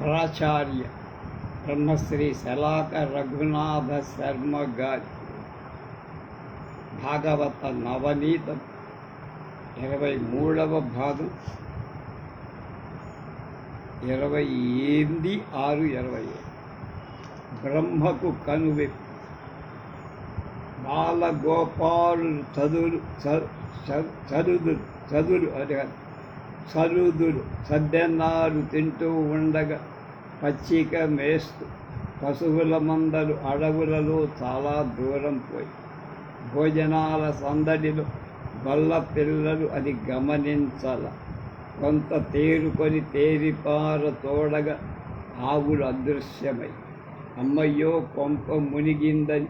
ప్రాచార్య బ్రహ్మశ్రీ శలాక రఘునాథ శర్మ గారి భాగవత నవనీతం ఇరవై మూడవ భాగం. ఇరవై ఎనిమిది ఆరు ఇరవై బ్రహ్మకు కనువిప్పు బాలగోపాలు చదురు చ- చ- చదురు అది కాదు. సరుదుడు సద్దెన్నారు తింటూ ఉండగా పచ్చిక మేస్తూ పశువుల మందలు అడవులలో చాలా దూరం పోయి భోజనాల సందడిలో బల్ల పిల్లలు అది గమనించాల. కొంత తేరుకొని తేరిపార తోడగా ఆవులు అదృశ్యమై అమ్మయ్యో కొంప మునిగిందని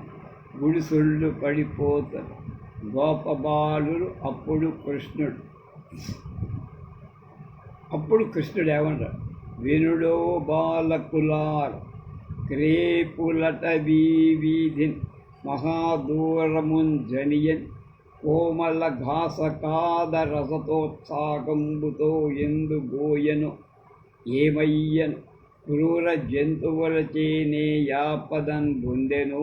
గుడిసుళ్ళు పడిపోతారు. గోపబాలుడు అప్పుడు కృష్ణుడు. అప్పుడు కృష్ణుడు ఏమన్నాడు వినుడో బాలకులార్ క్రేపులట వీధిన్ మహాదూరమున్ జనియన్ కోమల ఘాసకాద రసతోత్సాకంబుతో ఎందు గోయను ఏమయ్యను? క్రూర జంతువులచేనే యాపదన్ బొందెను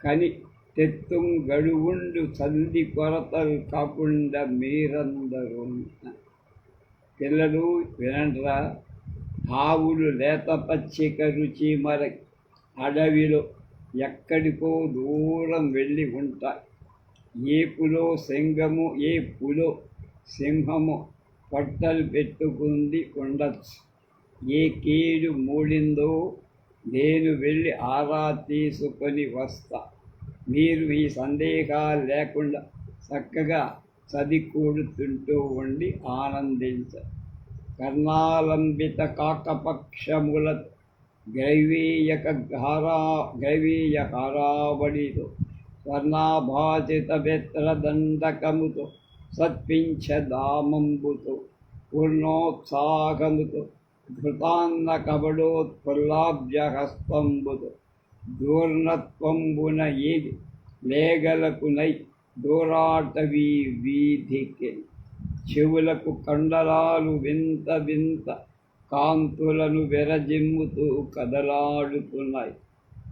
కని తెత్తుం గడువుండు సంధి కొరతలు కాకుండా మీరందరూ పిల్లలు వినండ్రా ఆవులు లేత పచ్చిక రుచి మరి అడవిలో ఎక్కడికో దూరం వెళ్ళి ఉంటాయి. ఏపులో సింగము ఏపులో సింహము పట్టలు పెట్టుకుంది ఉండొచ్చు. ఏ కీడు మూడిందో నేను వెళ్ళి ఆరా తీసుకొని వస్తా. మీరు ఈ సందేహాలు లేకుండా చక్కగా చదికూడుతుంటూ ఉండి ఆనందించ. కర్ణాలంబిత కాకపక్షముల గ్రైవీయక హారా గ్రైవీయ హారావడితో స్వర్ణాభాసిత బెత్రదండకముతో సత్పించదామంబుతో పూర్ణోత్సాహముతో ఘృతాన్న కబడోత్ఫుల్లాబ్జహస్తంబుతో దూర్ణత్వంబున ఏది లేగలకునై దూరాటవీ వీధికి చెవులకు కండరాలు వింత వింత కాంతులను విరజిమ్ముతూ కదలాడుతున్నాయి.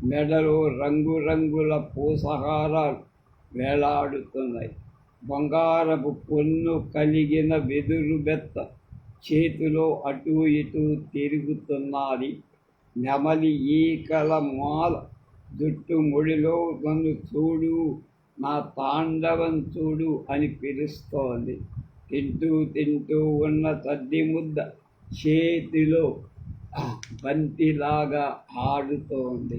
మెడలో రంగురంగుల పూసహారాలు వేలాడుతున్నాయి. బంగారపు పొన్ను కలిగిన వెదురు బెత్త చేతిలో అటు ఇటు తిరుగుతున్నది నెమలి ఈకల మాల జుట్టు ముడిలో నన్ను చూడు నా తాండవం చూడు అని పిలుస్తోంది. తింటూ తింటూ ఉన్న తద్ది ముద్ద చేతిలో బంతిలాగా ఆడుతోంది.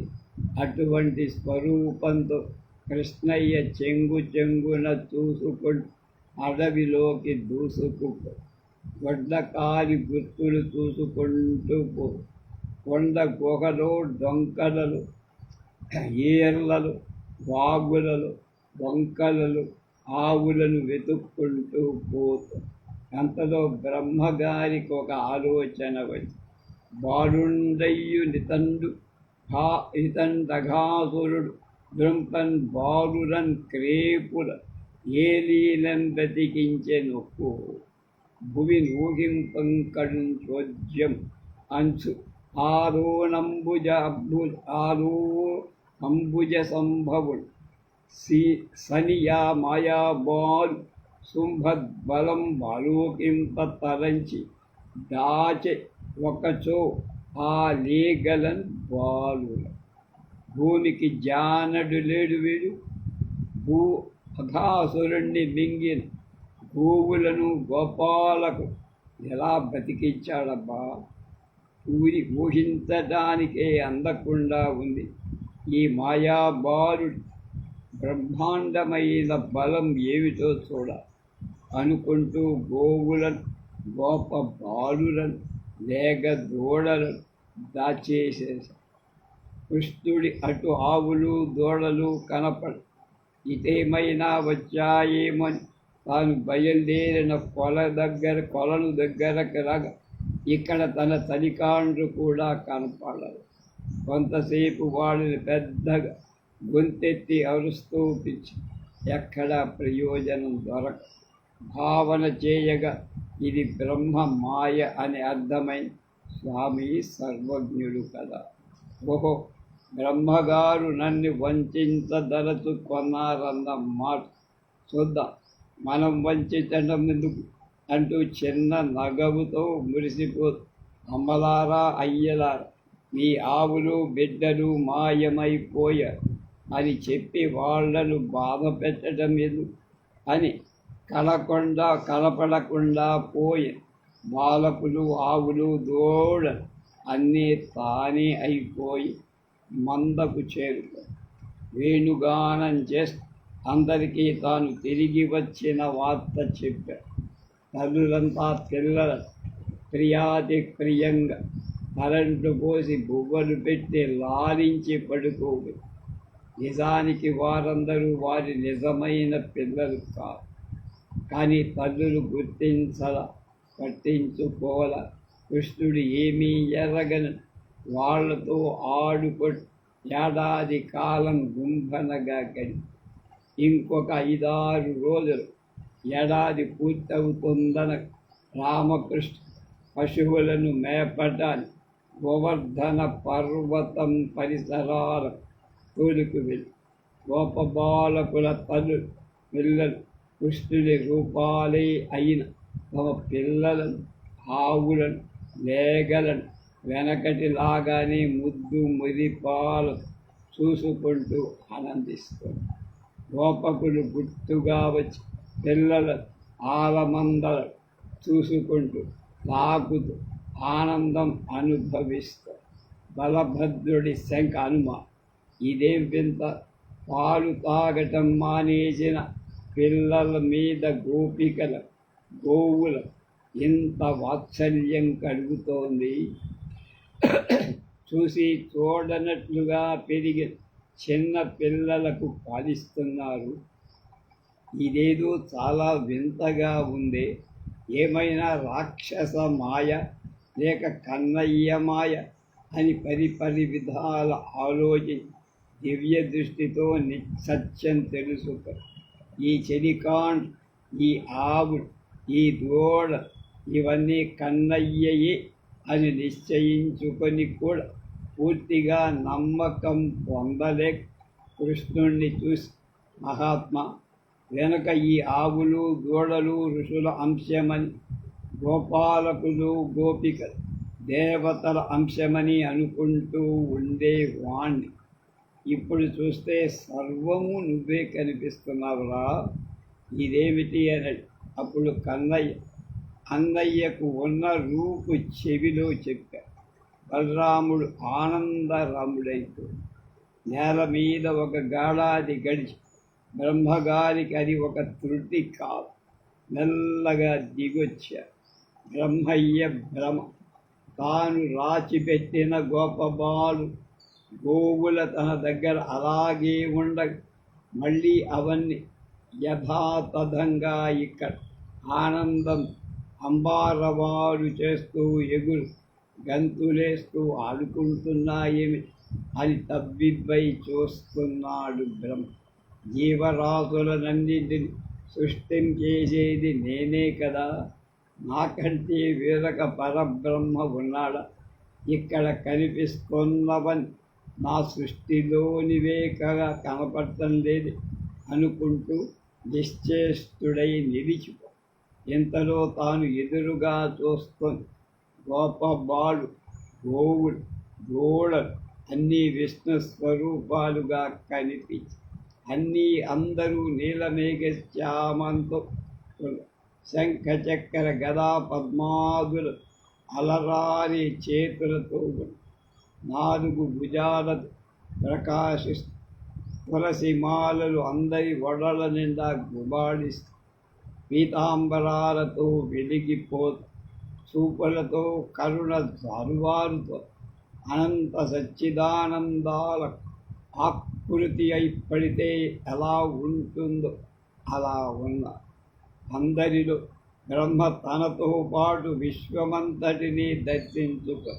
అటువంటి స్వరూపంతో కృష్ణయ్య చెంగు చెంగున చూసుకుంటూ అడవిలోకి దూసుకు వడ్లకారి గుర్తులు చూసుకుంటూ కొండ గుహలో డొంకలలు ఏర్లలు వాగులలో వంకలలు ఆవులను వెతుక్కుంటూ పోతూ. అంతలో బ్రహ్మగారికి ఒక ఆలోచన వచ్చి బాలుండయ్యు నితండు హా ఇతండఘాసురుడు దృంపన్ బాలురన్ క్రేపుల ఏలీలం బతికించే నొక్కు భువి నూహింపంకడు చోద్యం అంచు ఆరోణంబుజ అబ్బు ఆరో అంబుజ సంభవుడు. సి సనియా మాయా సుంభద్బలం శుంభద్బలం బాలోకింప దాచె ఒకచో ఆ లేగలన్ బాలుల భూమికి జానడు లేడు వీడు భూ అధాసురుణ్ణి మింగిన గోవులను గోపాలకు ఎలా బతికించాడబ్బా ఊరి ఊహించడానికే అందకుండా ఉంది. ఈ మాయాబాలుడి బ్రహ్మాండమైన బలం ఏమిటో చూడ అనుకుంటూ గోవులను గోప బాలులను లేగ దూడలను దాచేసేసా కృష్ణుడి అటు ఆవులు దూడలు కనపడ ఇదేమైనా వచ్చాయేమని తాను బయలుదేరిన కొల దగ్గర కొలను దగ్గరకు రాగా. ఇక్కడ తన తలికాండ్రు కూడా కనపడరు. కొంతసేపు వాళ్ళని పెద్దగా గొంతెత్తి అరుస్తూ పిచ్చి ఎక్కడ ప్రయోజనం దొరక. భావన చేయగా ఇది బ్రహ్మ మాయ అని అర్థమై స్వామి సర్వజ్ఞుడు కదా. ఓహో బ్రహ్మగారు నన్ను వంచదలచు కొన్నారన్న మాట చూద్దాం. మనం వంచటం ఎందుకు? అంటూ చిన్న నగవుతో మురిసిపో అమ్మలారా అయ్యలారా మీ ఆవులు బిడ్డలు మాయమైపోయారు. అని చెప్పి వాళ్ళను బాధ పెట్టడం ఎందుకు అని కలకుండా కలపడకుండా పోయి బాలకులు ఆవులు దూడలు అన్నీ తానే అయిపోయి మందకు చేరుతాయి వేణుగానం చేస్తూ అందరికీ తాను తిరిగి వచ్చిన వార్త చెప్పాడు తల్లులంతా పిల్లల ప్రియాది ప్రియంగా కరెంటు పోసి బువ్వలు పెట్టి లారించి పడుకోబోయి నిజానికి వారందరూ వారి నిజమైన పిల్లలు కాదు. కానీ తల్లులు గుర్తించల పట్టించుకోల కృష్ణుడు ఏమీ ఎరగని. వాళ్ళతో ఆడుకొట్టు ఏడాది కాలం గుంభనగా గడి. ఇంకొక ఐదారు రోజులు ఏడాది పూర్తవుతుందన రామకృష్ణ పశువులను మేపడానికి గోవర్ధన పర్వతం పరిసరాల తోలుకు వెళ్ళి గోపబాలకుల తను పిల్లలు కృష్ణుని రూపాలే అయిన తమ పిల్లలను ఆవులను లేగలను వెనకటిలాగానే ముద్దు మురిపాలు చూసుకుంటూ ఆనందిస్తుంది గోపకులు గుర్తుగా వచ్చి పిల్లల ఆలమందల చూసుకుంటూ తాకుతూ ఆనందం అనుభవిస్తారు. బలభద్రుడి శంఖ అనుమ ఇదేం వింత. పాలు తాగటం మానేసిన పిల్లల మీద గోపికల గోవుల ఇంత వాత్సల్యం కలుగుతోంది. చూసి చూడనట్లుగా పెరిగి చిన్న పిల్లలకు పాలిస్తున్నారు. ఇదేదో చాలా వింతగా ఉంది. ఏమైనా రాక్షస మాయ లేక కన్నయ్య మాయ అని పరిపరి విధాల ఆలోచించి దివ్య దృష్టితో సత్యం తెలుసుక. ఈ చెలికాండ్ ఈ ఆవు ఈ దూడ ఇవన్నీ కన్నయ్యయే అని నిశ్చయించుకొని కూడా పూర్తిగా నమ్మకం పొందలే కృష్ణుణ్ణి చూసి మహాత్మా వెనుక ఈ ఆవులు దూడలు ఋషుల అంశమని గోపాలకులు గోపిక దేవతల అంశమని అనుకుంటూ ఉండే వాణ్ణి. ఇప్పుడు చూస్తే సర్వము నువ్వే కనిపిస్తున్నావురా. ఇదేమిటి అని అప్పుడు కన్నయ్య అన్నయ్యకు ఉన్న రూపు చెవిలో చెప్పారు బలరాముడు ఆనందరాముడైతే నేల మీద ఒక గాడాది గడిచి బ్రహ్మగారికి అది ఒక త్రుటి కాదు. మెల్లగా దిగొచ్చా బ్రహ్మయ్య భ్రమ. తాను రాచిపెట్టిన గోపబాలు గోవుల తన దగ్గర అలాగే ఉండ మళ్ళీ అవన్నీ యథాతథంగా ఇక్కడ ఆనందం అంబారవారు చేస్తూ ఎగురు గంతులేస్తూ ఆడుకుంటున్నాయేమి? అని తబ్బిబ్బై చూస్తున్నాడు బ్రహ్మ. జీవరాశులనన్నింటిని సృష్టించేసేది నేనే కదా. నాకంటే వేరొక పరబ్రహ్మ ఉన్నాడా? ఇక్కడ కనిపిస్తున్నవని నా సృష్టిలోనివే కదా కనపడటం లేదు అనుకుంటూ నిశ్చేష్టుడై నిలిచిపో. ఇంతలో తాను ఎదురుగా చూస్తుంది. గోపబాలు గోవుడు గోడలు అన్నీ విష్ణు స్వరూపాలుగా కనిపించి అన్నీ అందరూ నీలమేఘశ్యామంతో శంఖ చక్ర గదా పద్మాదులు అలరారి చేతులతో నాలుగు భుజాల ప్రకాశి తులసి మాలలు అందరి వడల నిండా గుబాడిస్తూ పీతాంబరాలతో వెలిగిపోతూ చూపులతో కరుణ జారువారుతో అనంత సచ్చిదానందాల ఆకృతి అయి పడితే ఎలా ఉంటుందో అలా ఉన్న అందరిలో బ్రహ్మ తనతో పాటు విశ్వమంతటిని దర్శించుకో.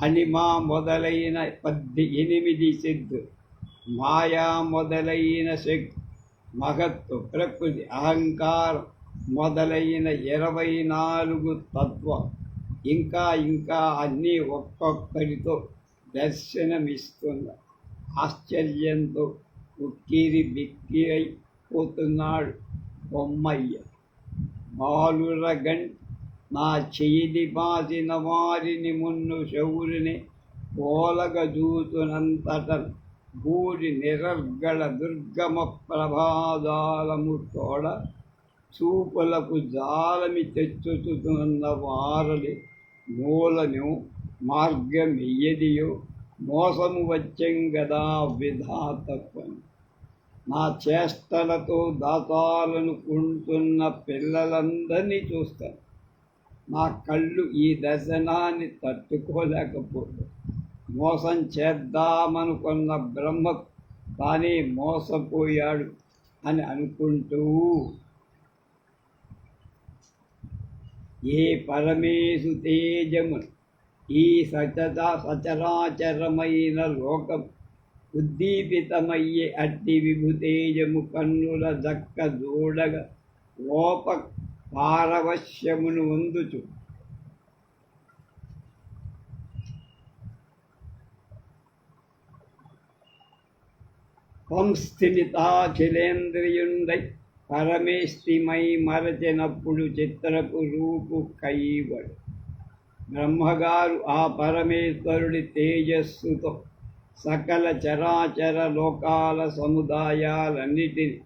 హనిమా మొదలైన పద్ది ఎనిమిది సిద్ధు మాయా మొదలైన శక్తి మహత్తు ప్రకృతి అహంకారం మొదలైన ఇరవై నాలుగు తత్వం ఇంకా ఇంకా అన్నీ ఒక్కొక్కరితో దర్శనమిస్తున్న ఆశ్చర్యంతో ఉక్కిరి బిక్కి అయిపోతున్నాడు బొమ్మయ్య. బాలురగంటి నా చెయ్యి బాసిన వారిని మున్ను శౌరిని ఓలగదూతునంతట భూరి నిరర్గళ దుర్గమ ప్రభాదాలము తోడ చూపులకు జాలమి తెచ్చుతున్న వారలి మూలను మార్గమెయ్యదియో మోసము వచ్చెంగదా విధాతత్వం. నా చేష్టలతో దాతాలనుకుంటున్న పిల్లలందరినీ చూస్తాను. నా కళ్ళు ఈ దర్శనాన్ని తట్టుకోలేకపోతే. మోసం చేద్దామనుకున్న బ్రహ్మ తానే మోసపోయాడు అని అనుకుంటూ ఏ పరమేశు తేజము ఈ సచద సచరాచరమైన లోకం ఉద్దీపితమయ్యే అట్టి విభుతేజము కన్నుల దక్క జోడగ లోప పారవశ్యమును వందుచు. సంస్థితాఖిలేంద్రియుండై పరమేష్టిమై మరచినప్పుడు చిత్రపు రూపు కైవడు. బ్రహ్మగారు ఆ పరమేశ్వరుడి తేజస్సుతో సకల చరాచర లోకాల సముదాయాలన్నిటిని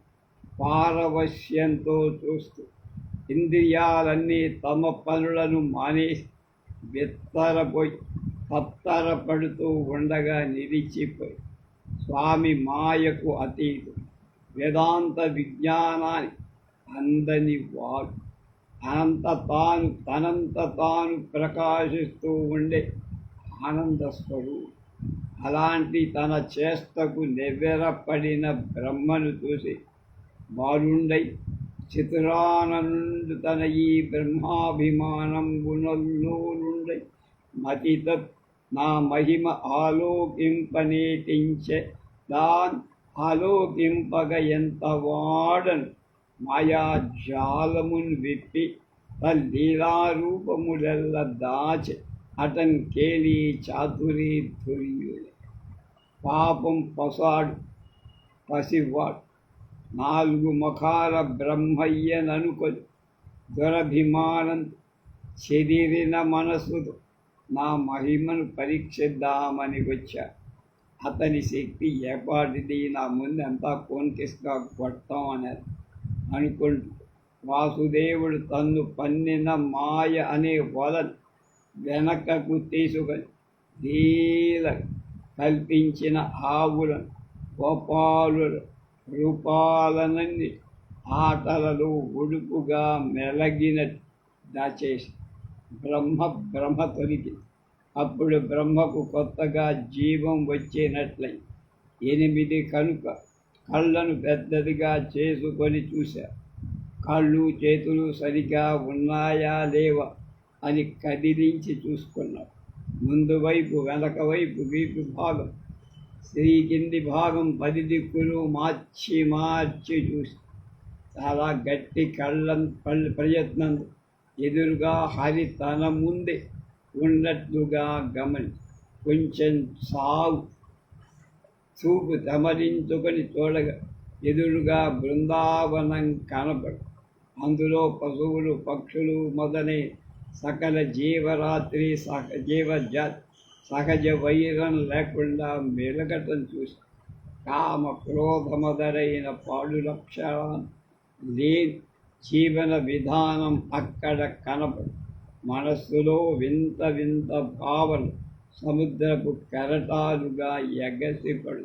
పారవశ్యంతో చూస్తూ ఇంద్రియాలన్నీ తమ పనులను మానేసి బెత్తరపోయి తత్తరపడుతూ ఉండగా నిలిచిపోయి స్వామి మాయకు అతీతు వేదాంత విజ్ఞానాన్ని అందని వాడు. అనంత తాను తనంత తాను ప్రకాశిస్తూ ఉండే ఆనందస్వరూపు అలాంటి తన చేష్టకు నెవ్వెరపడిన బ్రహ్మను చూసి బాలుండై చితురానందు తన ఈ బ్రహ్మాభిమానం గుణల్లోనుండై మతిత నా మహిమ ఆలోకింపనేటించే దాన్ ఆలోకింపగ ఎంత వాడను మాయా జాలమును విప్పి తల్లీలారూపములెల్ల దాచె అతన్ కేలి చాతురి ధుర్యులే పాపం పసాడు పసివాడు నాలుగు ముఖాల బ్రహ్మయ్యననుకొని దురభిమానం చెదిరిన మనసుతో నా మహిమను పరీక్షిద్దామని వచ్చా. అతని శక్తి ఏపాటిది నా ముందు అంతా కోన్కిస్గా కొడతాం అనేది అనుకుంటూ వాసుదేవుడు తన్ను పన్నిన మాయ అనే వలను వెనకకు తీసుకొని ధీల కల్పించిన ఆవులను గోపాలులను రూపాలనన్ని ఆటలలో ఉడుపుగా మెలగిన దాచేసి బ్రహ్మ బ్రహ్మ తొలిగి అప్పుడు బ్రహ్మకు కొత్తగా జీవం వచ్చేనట్లయి ఎనిమిది కనుక కళ్ళను పెద్దదిగా చేసుకొని చూశారు కళ్ళు చేతులు సరిగా ఉన్నాయా లేవా అని కదిలించి చూసుకున్నాడు ముందు వైపు వెనక వైపు వీపు భాగం స్త్రీ కింది భాగం పది దిక్కులు మార్చి మార్చి చూసి. చాలా గట్టి కళ్ళం ప్రయత్నం. ఎదురుగా హరి తన ముందే ఉన్నట్లుగా గమని. కొంచెం సాగు చూపు తమరించుకొని చూడగా ఎదురుగా బృందావనం కనపడు అందులో పశువులు పక్షులు మొదలై సకల జీవరాత్రి సక జీవజాతి సహజ వైరం లేకుండా మెలగటం చూసి కామ క్రోధమదరైన పాడు లక్షణాలు లేని జీవన విధానం అక్కడ కనపడు. మనస్సులో వింత వింత భావన సముద్రపు కెరటాలుగా ఎగసిపడు.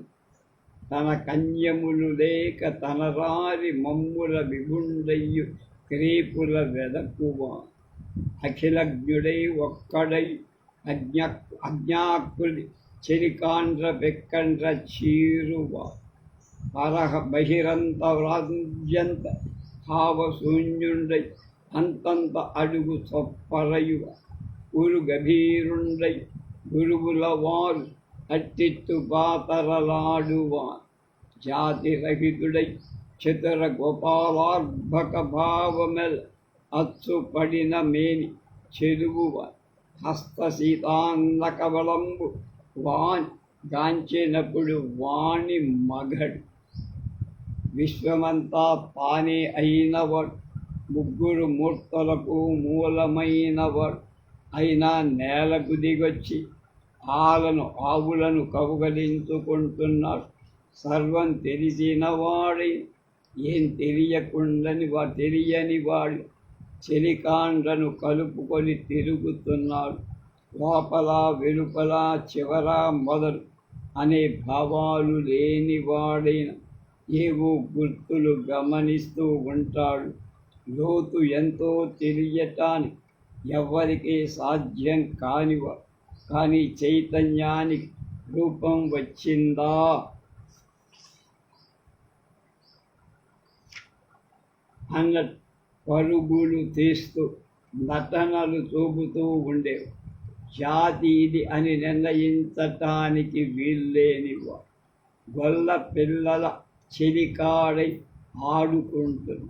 తన కన్యములు లేక తన రారి మమ్ముల విగుండయ్యు క్రీపుల వెదకువా అఖిలజ్ఞుడై ఒక్కడై அஜ்ஞ அஜ்ஞாக்குள் செருக்கான்ற வெக்கன்ற சீருவா பரக பகிரந்த ரஞ்சந்த ಭಾವ ಶೂನ್ಯುಂಡೈ ಅಂತಂತ ಅಡುಗು ಸೊಪ್ಪರೆಯುವ ಗುರು ಗಭೀರುಂಡೈ ಗುರುಗುಲವಾರು ಅಟ್ಟಿತ್ತು ಬಾತರಲಾಡುವ ಜಾತಿ ರಹಿತುಡೈ ಚತುರ ಗೋಪಾಲಾರ್ಭಕ ಭಾವಮೆಲ್ ಅಚ್ಚು ಪಡಿನ ಮೇನಿ ಚೆಲುಗುವ హస్తశీతాంధకబలంబు వాన్ గాంచినప్పుడు వాణి మగడు. విశ్వమంతా తానే అయినవాడు. ముగ్గురు మూర్తులకు మూలమైనవాడు. అయినా నేలకు దిగొచ్చి ఆలను ఆవులను కౌగలించుకుంటున్నాడు. సర్వం తెలిసినవాడే. ఏం తెలియకుండాని వా తెలియని వాడు చలికాండను కలుపుకొని తిరుగుతున్నాడు. లోపల వెలుపల చివర మొదలు అనే భావాలు లేనివాడైన ఏవో గుర్తులు గమనిస్తూ ఉంటాడు. లోతు ఎంతో తెలియటానికి ఎవరికీ సాధ్యం కానివ కానీ చైతన్యానికి రూపం వచ్చిందా? అన్నట్టు పరుగులు తీస్తూ నటనలు చూపుతూ ఉండేవి జాతి ఇది అని నిర్ణయించటానికి వీల్లేనివారు. గొల్ల పిల్లల చెలికాడై ఆడుకుంటున్నారు.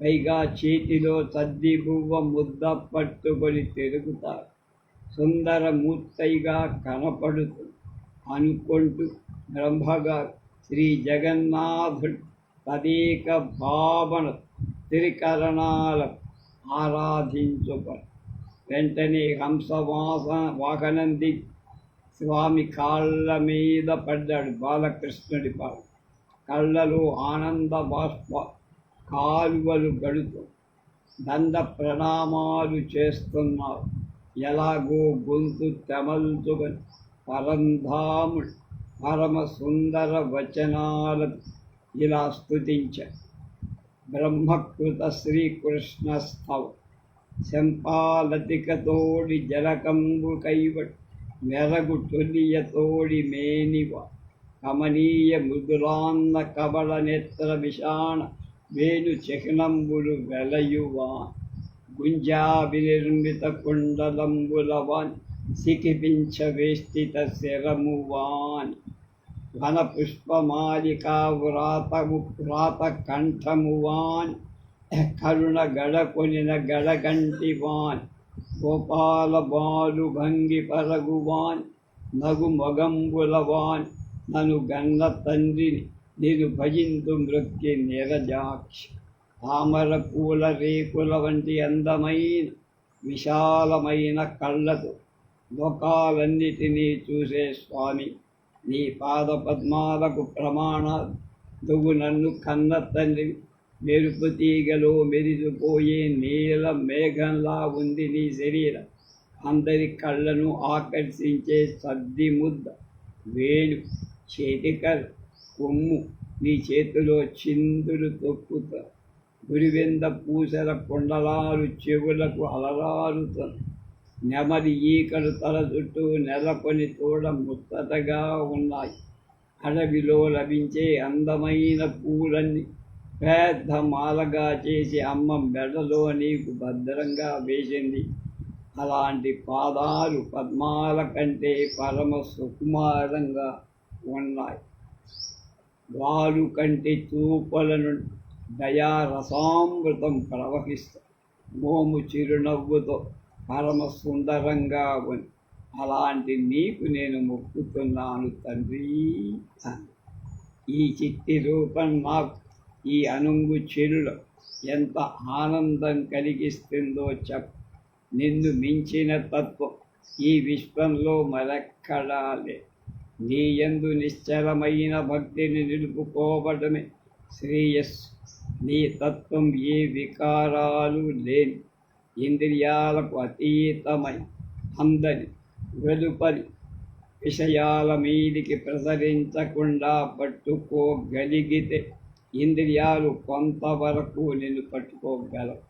పైగా చేతిలో సద్ది బువ్వ ముద్ద పట్టుకొని తిరుగుతారు. సుందర మూర్తయిగా కనపడుతుంది అనుకుంటూ బ్రహ్మగారు శ్రీ జగన్నాథుడు తదేక భావన త్రికరణాల ఆరాధించుకొని వెంటనే హంసవాస వాహనంది స్వామి కాళ్ళ మీద పడ్డాడు బాలకృష్ణుడి పాడు కళ్ళలో ఆనంద బాష్ప కాలువలు గడుతూ దంద ప్రణామాలు చేస్తున్నారు. ఎలాగో గొంతు తెమల్చుకొని పరంధాముడు పరమ సుందర వచనాలను ఇలా స్థుతించారు బ్రహ్మకృత శ్రీకృష్ణస్థవ శంపాలతికతోడి జలకంబు కైవట్ మెరగు తొలియతోడి మేనివ కమనీయ మృదులాన్న కబల నేత్ర విషాణ వేణు చిహ్నంబులు వెలయువా గుంజా వినిర్మిత కుండలంబులవాన్ సికిపించ వేష్టిత శిరమువాన్ వన పుష్పమాలికా వ్రాత వ్రాత కంఠమువాన్ కరుణ గడకొనిన గడగంటివాన్ గోపాల బాలు భంగి పరగువాన్ నగు మొగంబులవాన్ నను గన్న తండ్రిని నేను భజింతు మృత్యు నిరజాక్షి. తామర పూల రేకుల వంటి అందమైన విశాలమైన కళ్ళతో లోకాలన్నిటినీ చూసే స్వామి నీ పాద పద్మాలకు ప్రమాణాలు నువ్వు నన్ను కన్న తండ్రి. మెరుపు తీగలో మెరిసిపోయే నీల మేఘంలా ఉంది నీ శరీరం. అందరి కళ్ళను ఆకర్షించే సద్ది ముద్ద. వేణు చేతికల్ కొమ్ము నీ చేతిలో చిందులు తొక్కుతా. గురివెంద పూసల కొండలాలు చెవులకు అలరారుతుంది నెమలి ఈకలు తల చుట్టూ నెలకొని తోడ ముచ్చటగా ఉన్నాయి. అడవిలో లభించే అందమైన పూలన్నీ పెద్ద మాలగా చేసి అమ్మ మెడలో నీకు భద్రంగా వేసింది. అలాంటి పాదాలు పద్మాల కంటే పరమ సుకుమారంగా ఉన్నాయి. వారు కంటే చూపలను దయారసామృతం ప్రవహిస్తుంది మోము చిరునవ్వుతో పరమ సుందరంగా ఉంది అలాంటి నీకు నేను మొక్కుతున్నాను తండ్రి. ఈ చిట్టి రూపం నాకు ఈ అనుంగు చెరులో ఎంత ఆనందం కలిగిస్తుందో చెప్పు. నిన్ను మించిన తత్వం ఈ విశ్వంలో మరెక్కడా నీ యందు నిశ్చలమైన భక్తిని నిలుపుకోవడమే శ్రేయస్సు. నీ తత్వం ఏ వికారాలు లేని ఇంద్రియాలకు అతీతమై అందని వెలుపలి విషయాల మీదికి ప్రసరించకుండా పట్టుకోగలిగితే ఇంద్రియాలు కొంతవరకు నిన్ను పట్టుకోగలవు.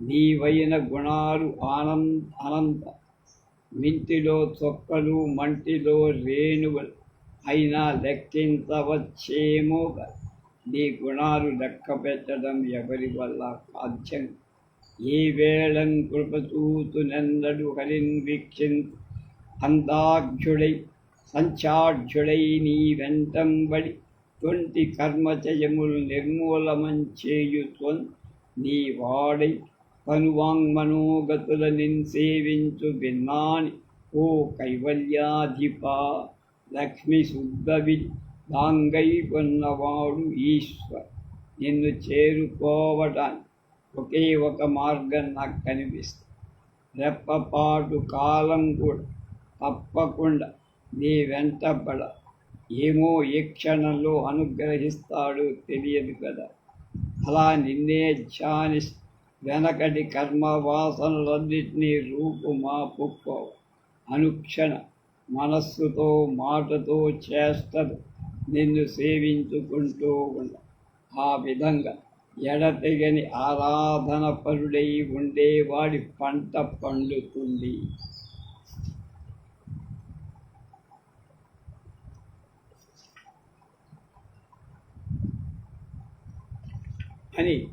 నీవైన గుణాలు ఆనంద అనంత మింటిలో చొక్కలు మంటిలో రేణువులు అయినా లెక్కించవచ్చేమో నీ గుణాలు లెక్క పెట్టడం ఎవరి వల్ల సాధ్యం? ఏ వేళం కృపచూతునెందడు హరిన్ వీక్షిన్ అందాఢ్యుడై సంచాఢ్యుడై నీ వెంటంబడి తొంటి కర్మచయములు నిర్మూలమం నీ వాడై కనువాంగ్మనోగతుల నిన్సేవించు భిన్నాని ఓ కైవల్యాధిప లక్ష్మి శుద్ధవి దాంగై కొన్నవాడు ఈశ్వర్. నిన్ను చేరుకోవటాన్ని ఒకే ఒక మార్గం నాకు కనిపిస్తుంది. రెప్పపాటు కాలం కూడా తప్పకుండా నీ వెంటబడ ఏమో ఏ క్షణంలో అనుగ్రహిస్తాడో తెలియదు కదా. అలా నిన్నే ధ్యాని వెనకటి కర్మ వాసనలన్నింటినీ రూపుమాపుకో అనుక్షణ మనస్సుతో మాటతో చేస్తదు నిన్ను సేవించుకుంటూ ఉండ. ఆ విధంగా ఎడతెగని ఆరాధన పరుడై ఉండేవాడి పంట పండుతుంది. అని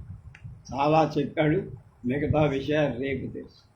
చాలా చెప్పాడు. మిగతా విషయాలు రేపు తెలుసు